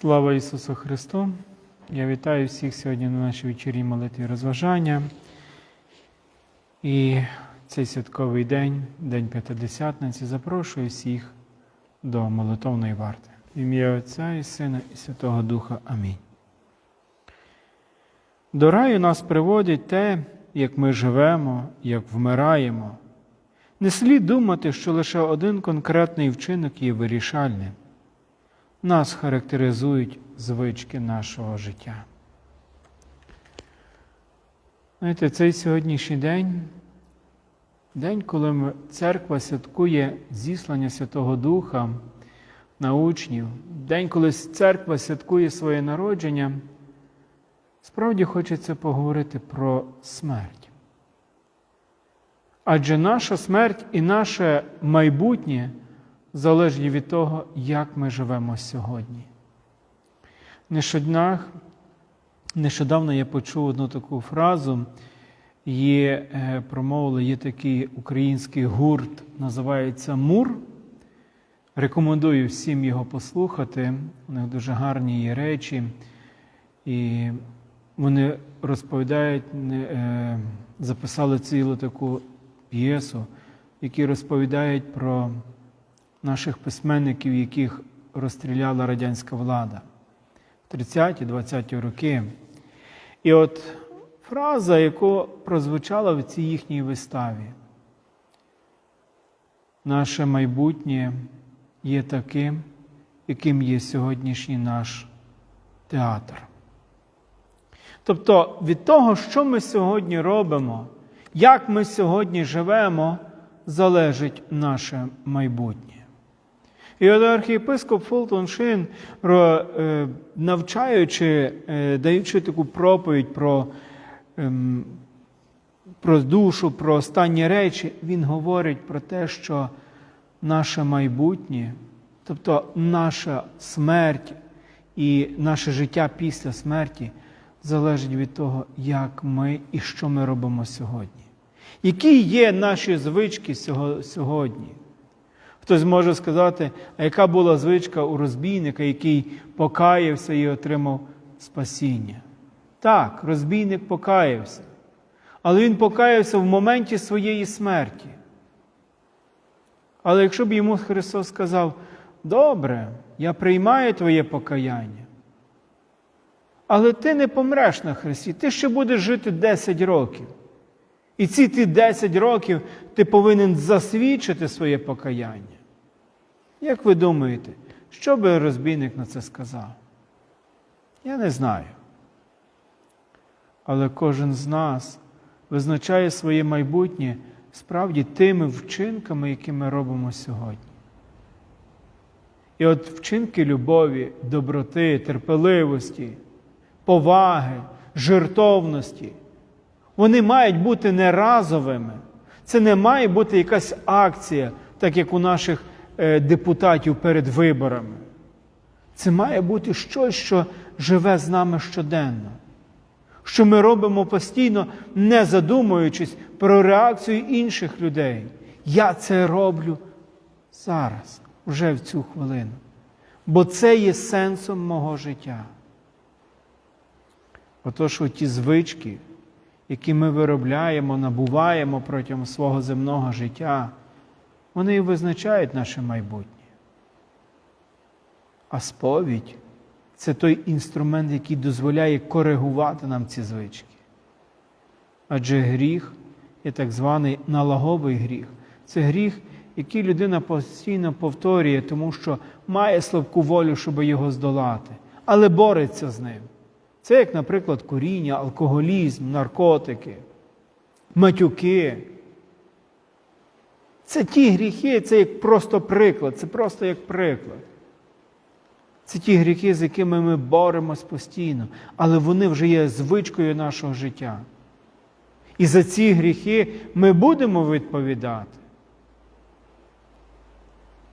Слава Ісусу Христу! Я вітаю всіх сьогодні на нашій вечірній молитві розважання. І цей святковий день, День П'ятидесятниці, запрошую всіх до молитовної варти. Ім'я Отця і Сина, і Святого Духа. Амінь. До раю нас приводить те, як ми живемо, як вмираємо. Не слід думати, що лише один конкретний вчинок є вирішальним. Нас характеризують звички нашого життя. Знаєте, цей сьогоднішній день, день, коли церква святкує зіслання Святого Духа на учнів, день, коли церква святкує своє народження, справді хочеться поговорити про смерть. Адже наша смерть і наше майбутнє залежить від того, як ми живемо сьогодні. Нещодавно я почув одну таку фразу, є, е, промовили, є такий український гурт, називається Мур. Рекомендую всім його послухати. У них дуже гарні є речі. І вони розповідають, е, записали цілу таку п'єсу, які розповідають про наших письменників, яких розстріляла радянська влада в 30-20 роки. І от фраза, яка прозвучала в цій їхній виставі. Наше майбутнє є таким, яким є сьогоднішній наш театр. Тобто від того, що ми сьогодні робимо, як ми сьогодні живемо, залежить наше майбутнє. І от архієпископ Фултон Шин, е, навчаючи, е, даючи таку проповідь про, ем, про душу, про останні речі, він говорить про те, що наше майбутнє, тобто наша смерть і наше життя після смерті, залежить від того, як ми і що ми робимо сьогодні. Які є наші звички сьогодні? Хтось може сказати, а яка була звичка у розбійника, який покаявся і отримав спасіння? Так, розбійник покаявся. Але він покаявся в моменті своєї смерті. Але якщо б йому Христос сказав, добре, я приймаю твоє покаяння, але ти не помреш на Христі, ти ще будеш жити 10 років. І ці ти 10 років ти повинен засвідчити своє покаяння. Як ви думаєте, що би розбійник на це сказав? Я не знаю. Але кожен з нас визначає своє майбутнє справді тими вчинками, які ми робимо сьогодні. І от вчинки любові, доброти, терпеливості, поваги, жертовності, вони мають бути не разовими. Це не має бути якась акція, так як у наших е, депутатів перед виборами. Це має бути щось, що живе з нами щоденно. Що ми робимо постійно, не задумуючись про реакцію інших людей. Я це роблю зараз, вже в цю хвилину. Бо це є сенсом мого життя. Отож, ті звички, які ми виробляємо, набуваємо протягом свого земного життя, вони і визначають наше майбутнє. А сповідь це той інструмент, який дозволяє коригувати нам ці звички. Адже гріх є так званий налаговий гріх. Це гріх, який людина постійно повторює, тому що має слабку волю, щоб його здолати, але бореться з ним. Це як, наприклад, куріння, алкоголізм, наркотики, матюки. Це ті гріхи, це як просто приклад, це просто як приклад. Це ті гріхи, з якими ми боремось постійно, але вони вже є звичкою нашого життя. І за ці гріхи ми будемо відповідати.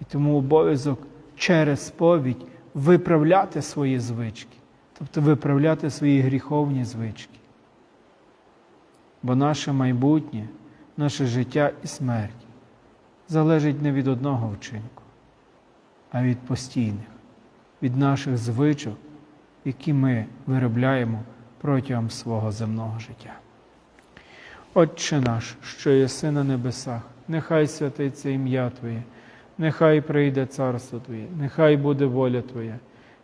І тому обов'язок через сповідь виправляти свої звички, тобто виправляти свої гріховні звички. Бо наше майбутнє, наше життя і смерть залежить не від одного вчинку, а від постійних. від наших звичок, які ми виробляємо протягом свого земного життя. Отче наш, що єси на небесах, нехай святиться ім'я Твоє, нехай прийде царство Твоє, нехай буде воля Твоя,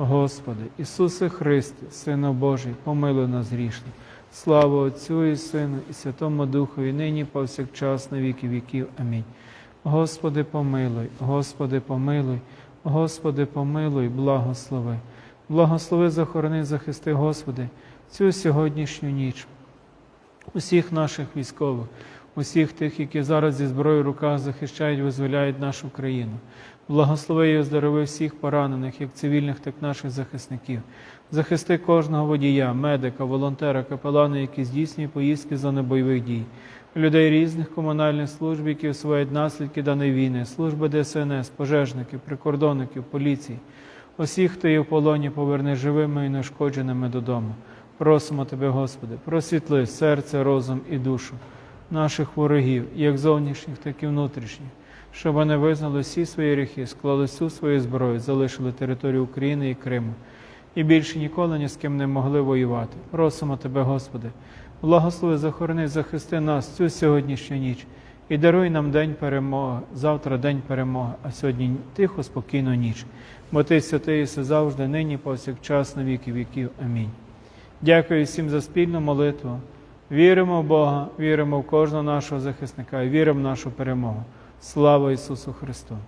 Господи, Ісусе Христе, Сину Божий, помилуй нас грішних. Слава Отцю і Сину, і Святому Духові, нині повсякчас на віки віків. Амінь. Господи, помилуй, Господи, помилуй, Господи, помилуй, благослови. Благослови, захорони, захисти, Господи, цю сьогоднішню ніч усіх наших військових, усіх тих, які зараз зі зброєю в руках захищають, визволяють нашу країну. Благослови і оздорови всіх поранених, як цивільних, так і наших захисників. Захисти кожного водія, медика, волонтера, капелана, які здійснюють поїздки з зони бойових дій, людей різних комунальних служб, які усувають наслідки даної війни, служби ДСНС, пожежників, прикордонників, поліції. Усіх, хто є в полоні, поверни живими і нешкодженими додому. Просимо Тебе, Господи, просвітли серце, розум і душу наших ворогів, як зовнішніх, так і внутрішніх, щоб вони визнали всі свої гріхи, склали всю свою зброю, залишили територію України і Криму і більше ніколи ні з ким не могли воювати. Просимо Тебе, Господи, благослови, захорони, захисти нас цю сьогоднішню ніч і даруй нам день перемоги, завтра день перемоги, а сьогодні тихо, спокійну ніч. Бо Ти святий єси завжди, нині, повсякчас, на віки віків. Амінь. Дякую всім за спільну молитву. Віримо в Бога, віримо в кожного нашого захисника і віримо в нашу перемогу. Слава Ісусу Христу!